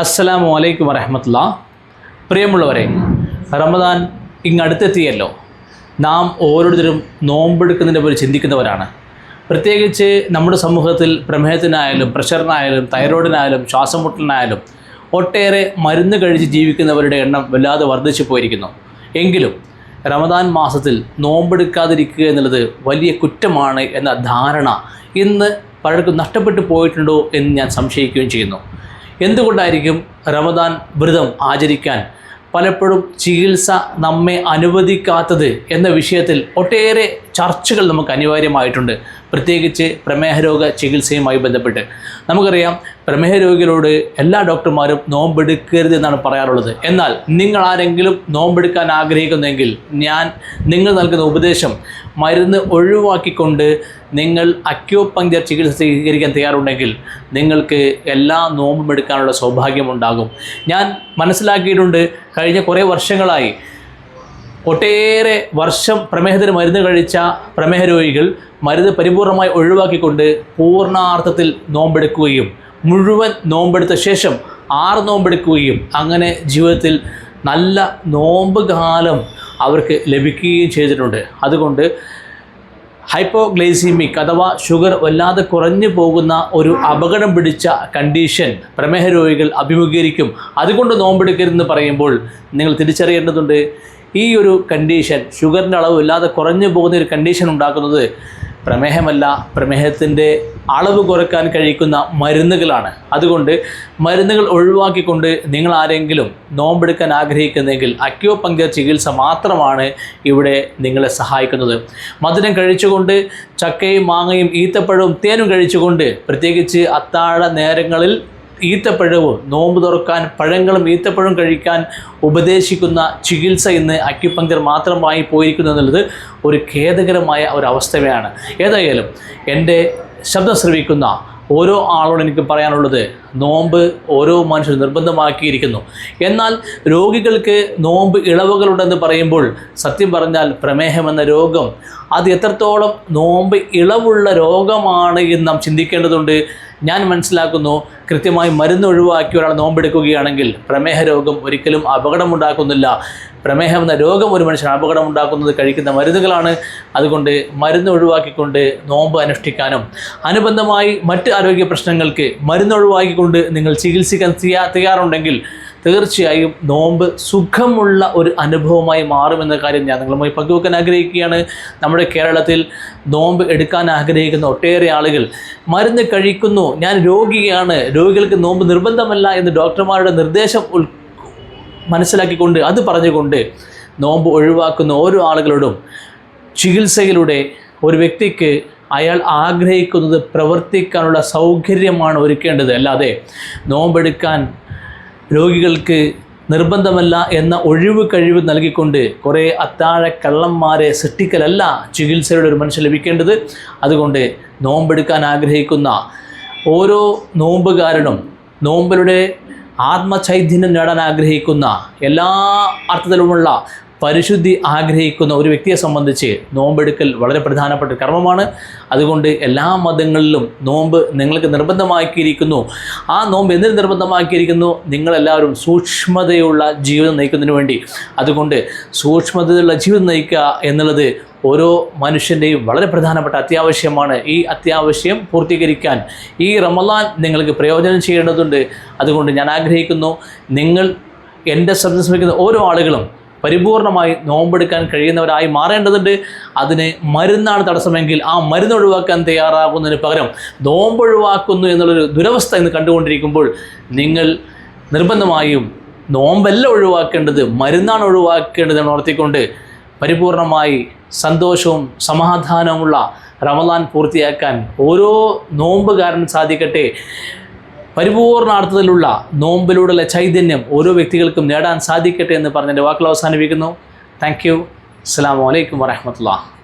അസ്സലാമു അലൈക്കും വറഹമത്തുള്ള. പ്രിയമുള്ളവരെ റമദാൻ ഇങ്ങടുത്തെത്തിയല്ലോ. നാം ഓരോരുത്തരും നോമ്പെടുക്കുന്നതിനെ പോലെ ചിന്തിക്കുന്നവരാണ്. പ്രത്യേകിച്ച് നമ്മുടെ സമൂഹത്തിൽ പ്രമേഹത്തിനായാലും പ്രഷറിനായാലും തൈറോയിഡിനായാലും ശ്വാസം മുട്ടലിനായാലും ഒട്ടേറെ മരുന്ന് കഴിച്ച് ജീവിക്കുന്നവരുടെ എണ്ണം വല്ലാതെ വർദ്ധിച്ചു പോയിരിക്കുന്നു. എങ്കിലും റമദാൻ മാസത്തിൽ നോമ്പെടുക്കാതിരിക്കുക എന്നുള്ളത് വലിയ കുറ്റമാണ് എന്ന ധാരണ ഇന്ന് പലർക്കും നഷ്ടപ്പെട്ടു പോയിട്ടുണ്ടോ എന്ന് ഞാൻ സംശയിക്കുകയും ചെയ്യുന്നു. എന്തുകൊണ്ടായിരിക്കും റമദാൻ വ്രതം ആചരിക്കാൻ പലപ്പോഴും ചികിത്സ നമ്മെ അനുവദിക്കാത്തത് എന്ന വിഷയത്തിൽ ഒട്ടേറെ ചർച്ചകൾ നമുക്ക് അനിവാര്യമായിട്ടുണ്ട്. പ്രത്യേകിച്ച് പ്രമേഹ രോഗ ചികിത്സയുമായി ബന്ധപ്പെട്ട്. നമുക്കറിയാം പ്രമേഹ രോഗികളോട് എല്ലാ ഡോക്ടർമാരും നോമ്പെടുക്കരുത് എന്നാണ് പറയാറുള്ളത്. എന്നാൽ നിങ്ങൾ ആരെങ്കിലും നോമ്പെടുക്കാൻ ആഗ്രഹിക്കുന്നെങ്കിൽ ഞാൻ നിങ്ങൾ നൽകുന്ന ഉപദേശം മരുന്ന് ഒഴിവാക്കിക്കൊണ്ട് നിങ്ങൾ അക്യോപങ്ക്ചർ ചികിത്സ സ്വീകരിക്കാൻ തയ്യാറുണ്ടെങ്കിൽ നിങ്ങൾക്ക് എല്ലാ നോമ്പും എടുക്കാനുള്ള സൗഭാഗ്യമുണ്ടാകും. ഞാൻ മനസ്സിലാക്കിയിട്ടുണ്ട് കഴിഞ്ഞ കുറേ വർഷങ്ങളായി. ഒട്ടേറെ വർഷം പ്രമേഹത്തിന് മരുന്ന് കഴിച്ച പ്രമേഹ രോഗികൾ മരുന്ന് പരിപൂർണമായി ഒഴിവാക്കിക്കൊണ്ട് പൂർണാർത്ഥത്തിൽ നോമ്പെടുക്കുകയും മുഴുവൻ നോമ്പെടുത്ത ശേഷം ആറ് നോമ്പെടുക്കുകയും അങ്ങനെ ജീവിതത്തിൽ നല്ല നോമ്പ് കാലം അവർക്ക് ലഭിക്കുകയും ചെയ്തിട്ടുണ്ട്. അതുകൊണ്ട് ഹൈപ്പോഗ്ലൈസീമിക് അഥവാ ഷുഗർ വല്ലാതെ കുറഞ്ഞു പോകുന്ന ഒരു അപകടം പിടിച്ച കണ്ടീഷൻ പ്രമേഹ രോഗികൾ അഭിമുഖീകരിക്കും. അതുകൊണ്ട് നോമ്പെടുക്കരുതെന്ന് പറയുമ്പോൾ നിങ്ങൾ തിരിച്ചറിയേണ്ടതുണ്ട് ഈ ഒരു കണ്ടീഷൻ ഷുഗറിന്റെ അളവ് ഇല്ലാതെ കുറഞ്ഞു പോകുന്ന ഒരു കണ്ടീഷൻ ഉണ്ടാക്കുന്നത് പ്രമേഹമല്ല പ്രമേഹത്തിന്റെ അളവ് കുറയ്ക്കാൻ കഴിക്കുന്ന മരുന്നുകളാണ്. അതുകൊണ്ട് മരുന്നുകൾ ഒഴിവാക്കിക്കൊണ്ട് നിങ്ങൾ ആരെങ്കിലും നോമ്പെടുക്കാൻ ആഗ്രഹിക്കുന്നെങ്കിൽ അക്യോപങ്ക്ചർ ചികിത്സ മാത്രമാണ് ഇവിടെ നിങ്ങളെ സഹായിക്കുന്നത്. മധുരം കഴിച്ചുകൊണ്ട് ചക്കയും മാങ്ങയും ഈത്തപ്പഴവും തേനും കഴിച്ചുകൊണ്ട് പ്രത്യേകിച്ച് അത്താഴ നേരങ്ങളിൽ ഈത്തപ്പഴവും നോമ്പ് തുറക്കാൻ പഴങ്ങളും ഈത്തപ്പഴവും കഴിക്കാൻ ഉപദേശിക്കുന്ന ചികിത്സ ഇന്ന് അക്യുപങ്ക്ചർ മാത്രമായി പോയിരിക്കുന്നു എന്നുള്ളത് ഒരു ഖേദകരമായ ഒരു അവസ്ഥയാണ്. ഏതായാലും എന്റെ ശബ്ദം ശ്രവിക്കുന്ന ഓരോ ആളോട് എനിക്ക് പറയാനുള്ളത് നോമ്പ് ഓരോ മനുഷ്യർ നിർബന്ധമാക്കിയിരിക്കുന്നു. എന്നാൽ രോഗികൾക്ക് നോമ്പ് ഇളവുകളുണ്ടെന്ന് പറയുമ്പോൾ സത്യം പറഞ്ഞാൽ പ്രമേഹം എന്ന രോഗം അത് എത്രത്തോളം നോമ്പ് ഇളവുള്ള രോഗമാണ് എന്ന് നാം ചിന്തിക്കേണ്ടതുണ്ട്. ഞാൻ മനസ്സിലാക്കുന്നു കൃത്യമായി മരുന്ന് ഒഴിവാക്കി ഒരാൾ നോമ്പെടുക്കുകയാണെങ്കിൽ പ്രമേഹ രോഗം ഒരിക്കലും അപകടമുണ്ടാക്കുന്നില്ല. പ്രമേഹം എന്ന രോഗം ഒരു മനുഷ്യന് അപകടമുണ്ടാക്കുന്നത് കഴിക്കുന്ന മരുന്നുകളാണ്. അതുകൊണ്ട് മരുന്ന് ഒഴിവാക്കിക്കൊണ്ട് നോമ്പ് അനുഷ്ഠിക്കാനും അനുബന്ധമായി മറ്റ് ആരോഗ്യ പ്രശ്നങ്ങൾക്ക് മരുന്നൊഴിവാക്കിക്കൊണ്ട് നിങ്ങൾ ചികിത്സിക്കാൻ തയ്യാ തയ്യാറുണ്ടെങ്കിൽ തീർച്ചയായും നോമ്പ് സുഖമുള്ള ഒരു അനുഭവമായി മാറുമെന്ന കാര്യം ഞാൻ നിങ്ങളുമായി പങ്കുവെക്കാൻ ആഗ്രഹിക്കുകയാണ്. നമ്മുടെ കേരളത്തിൽ നോമ്പ് എടുക്കാൻ ആഗ്രഹിക്കുന്ന ഒട്ടേറെ ആളുകൾ മരുന്ന് കഴിക്കുന്നു ഞാൻ രോഗിയാണ് രോഗികൾക്ക് നോമ്പ് നിർബന്ധമല്ല എന്ന് ഡോക്ടർമാരുടെ നിർദ്ദേശം ഉൾ മനസ്സിലാക്കിക്കൊണ്ട് അത് പറഞ്ഞുകൊണ്ട് നോമ്പ് ഒഴിവാക്കുന്ന ഓരോ ആളുകളോടും ചികിത്സയിലൂടെ ഒരു വ്യക്തിക്ക് അയാൾ ആഗ്രഹിക്കുന്നത് പ്രവർത്തിക്കാനുള്ള സൗകര്യമാണ് ഒരുക്കേണ്ടത്. അല്ലാതെ നോമ്പെടുക്കാൻ രോഗികൾക്ക് നിർബന്ധമല്ല എന്ന ഒഴിവ് കഴിവ് നൽകിക്കൊണ്ട് കുറേ അത്താഴ കള്ളന്മാരെ സൃഷ്ടിക്കലല്ല ചികിത്സയുടെ ഒരു മനുഷ്യൻ ലഭിക്കേണ്ടത്. അതുകൊണ്ട് നോമ്പെടുക്കാൻ ആഗ്രഹിക്കുന്ന ഓരോ നോമ്പുകാരനും നോമ്പലുടെ ആത്മചൈതന്യം നേടാൻ ആഗ്രഹിക്കുന്ന എല്ലാ അർത്ഥത്തിലുമുള്ള പരിശുദ്ധി ആഗ്രഹിക്കുന്ന ഒരു വ്യക്തിയെ സംബന്ധിച്ച് നോമ്പെടുക്കൽ വളരെ പ്രധാനപ്പെട്ട കർമ്മമാണ്. അതുകൊണ്ട് എല്ലാ മതങ്ങളിലും നോമ്പ് നിങ്ങൾക്ക് നിർബന്ധമാക്കിയിരിക്കുന്നു. ആ നോമ്പ് എന്തിനു നിർബന്ധമാക്കിയിരിക്കുന്നു? നിങ്ങളെല്ലാവരും സൂക്ഷ്മതയുള്ള ജീവിതം നയിക്കുന്നതിന് വേണ്ടി. അതുകൊണ്ട് സൂക്ഷ്മതയുള്ള ജീവിതം നയിക്കുക എന്നുള്ളത് ഓരോ മനുഷ്യന്റെയും വളരെ പ്രധാനപ്പെട്ട അത്യാവശ്യമാണ്. ഈ അത്യാവശ്യം പൂർത്തീകരിക്കാൻ ഈ റമലാൻ നിങ്ങൾക്ക് പ്രയോജനം ചെയ്യേണ്ടതുണ്ട്. അതുകൊണ്ട് ഞാൻ ആഗ്രഹിക്കുന്നു നിങ്ങൾ എന്റെ ശ്രദ്ധ ശ്രമിക്കുന്ന ഓരോ ആളുകളും പരിപൂർണമായി നോമ്പെടുക്കാൻ കഴിയുന്നവരായി മാറേണ്ടതുണ്ട്. അതിന് മരുന്നാണ് തടസ്സമെങ്കിൽ ആ മരുന്ന് ഒഴിവാക്കാൻ തയ്യാറാകുന്നതിന് പകരം നോമ്പൊഴിവാക്കുന്നു എന്നുള്ളൊരു ദുരവസ്ഥ ഇന്ന് കണ്ടുകൊണ്ടിരിക്കുമ്പോൾ നിങ്ങൾ നിർബന്ധമായും നോമ്പല്ല ഒഴിവാക്കേണ്ടത് മരുന്നാണ് ഒഴിവാക്കേണ്ടത് എന്ന് ഓർത്തിക്കൊണ്ട് പരിപൂർണമായി സന്തോഷവും സമാധാനവുമുള്ള റമദാൻ പൂർത്തിയാക്കാൻ ഓരോ നോമ്പുകാരനും സാധിക്കട്ടെ. പരിപൂർണാർത്ഥത്തിലുള്ള നോമ്പിലൂടെയുള്ള ചൈതന്യം ഓരോ വ്യക്തികൾക്കും നേടാൻ സാധിക്കട്ടെ എന്ന് പറഞ്ഞ് എന്റെ വാക്കുകൾ അവസാനിപ്പിക്കുന്നു. താങ്ക് യു അസ്സാം വലൈക്കും വരഹമത്തുള്ള